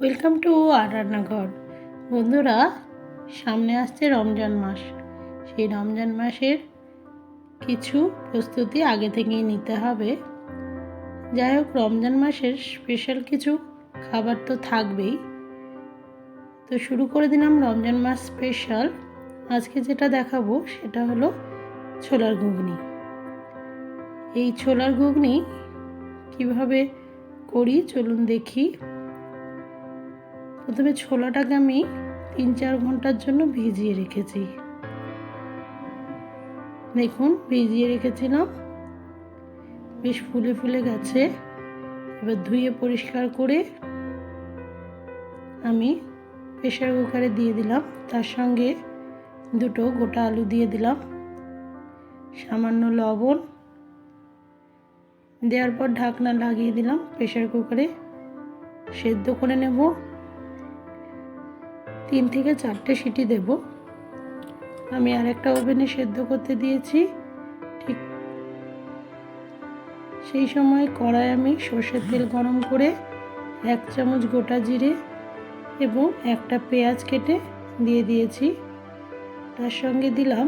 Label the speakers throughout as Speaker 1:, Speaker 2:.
Speaker 1: Welcome to আর রান্নাঘর। বন্ধুরা, সামনে আসছে রমজান মাস। সেই রমজান মাসের কিছু প্রস্তুতি আগে থেকেই নিতে হবে। যাই হোক, রমজান মাসের স্পেশাল কিছু খাবার তো থাকবেই। তো শুরু করে দিলাম রমজান মাস স্পেশাল আজকে যেটা দেখাবো সেটা হলো ছোলার ঘুগনি। এই ছোলার ঘুগনি কীভাবে করি চলুন দেখি। প্রথমে ছোলাটাকে আমি তিন চার ঘণ্টার জন্য ভিজিয়ে রেখেছি। দেখুন, ভিজিয়ে রেখেছিলাম। বেশ ফুলে ফুলে গেছে। এবার ধুয়ে পরিষ্কার করে আমি প্রেশার কুকারে দিয়ে দিলাম। তার সঙ্গে দুটো গোটা আলু দিয়ে দিলাম। সামান্য লবণ। দেওয়ার পর ঢাকনা লাগিয়ে দিলাম প্রেশার কুকারে। সেদ্ধ করে নেব। তিন থেকে চারটে সিটি দেব। আমি আরেকটা ওভেনে সেদ্ধ করতে দিয়েছি। ঠিক সেই সময় কড়াই আমি সর্ষের তেল গরম করে এক চামচ গোটা জিরে এবং একটা পেঁয়াজ কেটে দিয়ে দিয়েছি। তার সঙ্গে দিলাম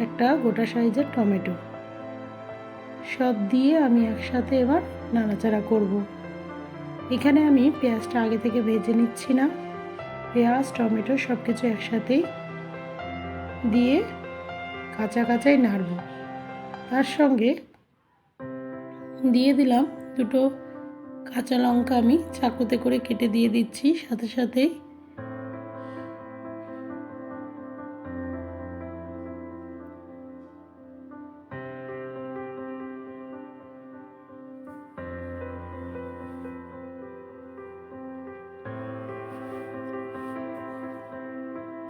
Speaker 1: একটা গোটা সাইজের টমেটো। সব দিয়ে আমি একসাথে এবার নাড়াচাড়া করব। এখানে আমি পেঁয়াজটা আগে থেকে ভেজে নিচ্ছি না। পেঁয়াজ, টমেটো সব কিছু একসাথেই দিয়ে কাঁচা কাঁচাই নাড়ব। তার সঙ্গে দিয়ে দিলাম দুটো কাঁচা লঙ্কা আমি চাকুতে করে কেটে দিয়ে দিচ্ছি। সাথে সাথেই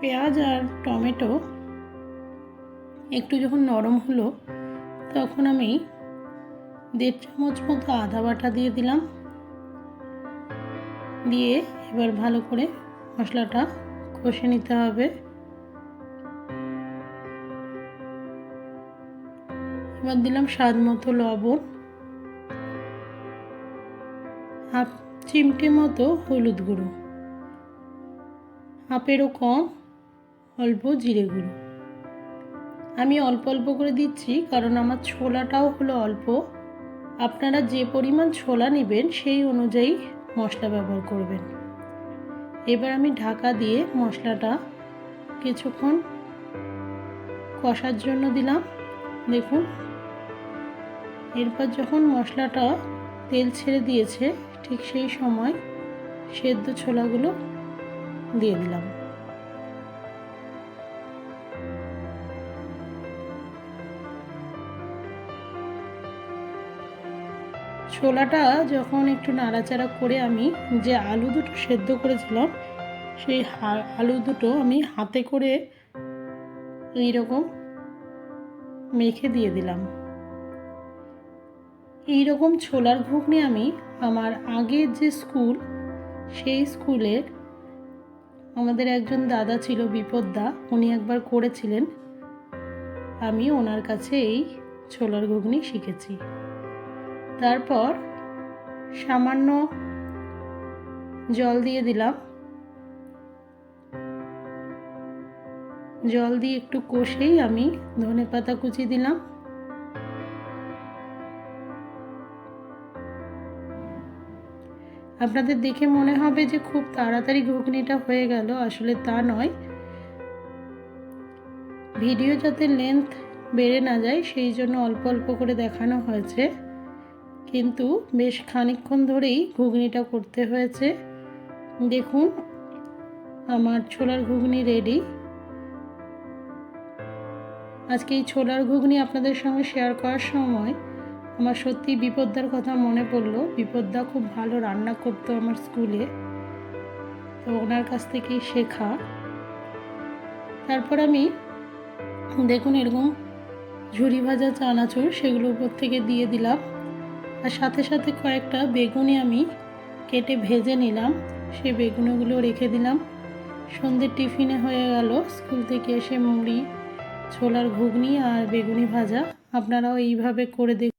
Speaker 1: পেঁয়াজ আর টমেটো একটু যখন নরম হলো, তখন আমি দেড় চামচ মতো আদা বাটা দিয়ে দিলাম। দিয়ে এবার ভালো করে মশলাটা কষে নিতে হবে। এবার দিলাম স্বাদ মতো লবণ। হাফ চিমটে মতো হলুদ গুঁড়ো। হাফেরও কম। অল্প জিরে গুঁড়ো। আমি অল্প অল্প করে দিচ্ছি কারণ আমার ছোলাটাও হলো অল্প। আপনারা যে পরিমাণ ছোলা নেবেন সেই অনুযায়ী মশলা ব্যবহার করবেন। এবার আমি ঢাকা দিয়ে মশলাটা কিছুক্ষণ কষার জন্য দিলাম। দেখুন। এরপর যখন মশলাটা তেল ছেড়ে দিয়েছে, ঠিক সেই সময় সেদ্ধ ছোলাগুলো দিয়ে দিলাম। ছোলাটা যখন একটু নাড়াচাড়া করে আমি যে আলু দুটো সেদ্ধ করেছিলাম, সেই আলু দুটো আমি হাতে করে এইরকম মেখে দিয়ে দিলাম। এই রকম ছোলার ঘুগনি আমি আমার আগের যে স্কুল, সেই স্কুলের আমাদের একজন দাদা ছিল বিপদদা, উনি একবার করেছিলেন। আমি ওনার কাছে এই ছোলার ঘুগনি শিখেছি। তারপর সামান্য জল দিয়ে দিলাম। জল দিয়ে একটু কষেই আমি ধনে পাতা কুচি দিলাম। আপনাদের দেখে মনে হবে যে খুব তাড়াতাড়ি ঘুগনিটা হয়ে গেল, আসলে তা নয়। ভিডিও যাতে লেন্থ বেড়ে না যায়, সেই জন্য অল্প অল্প করে দেখানো হয়েছে। কিন্তু বেশ খানিক্ষণ ধরেই ঘুগনিটা করতে হয়েছে। দেখুন, আমার ছোলার ঘুগনি রেডি আজকে এই ছোলার ঘুগনি আপনাদের সঙ্গে শেয়ার করার সময় আমার সত্যি বিপদ্দার কথা মনে পড়ল। বিপদ্দা খুব ভালো রান্না করতো আমার স্কুলে তো ওনার কাছ থেকেই শেখা। তারপর আমি, দেখুন এরকম ঝুরি ভাজা চানাচুর সেগুলো উপর থেকে দিয়ে দিলাম। আর সাথে সাথে কয়েকটা বেগুনি আমি কেটে ভেজে নিলাম। সেই বেগুনগুলো রেখে দিলাম। সন্ধ্যের টিফিনে হয়ে গেল। স্কুল থেকে এসে মুড়ি, ছোলার ঘুগনি আর বেগুনি ভাজা। আপনারাও এইভাবে করে দেখ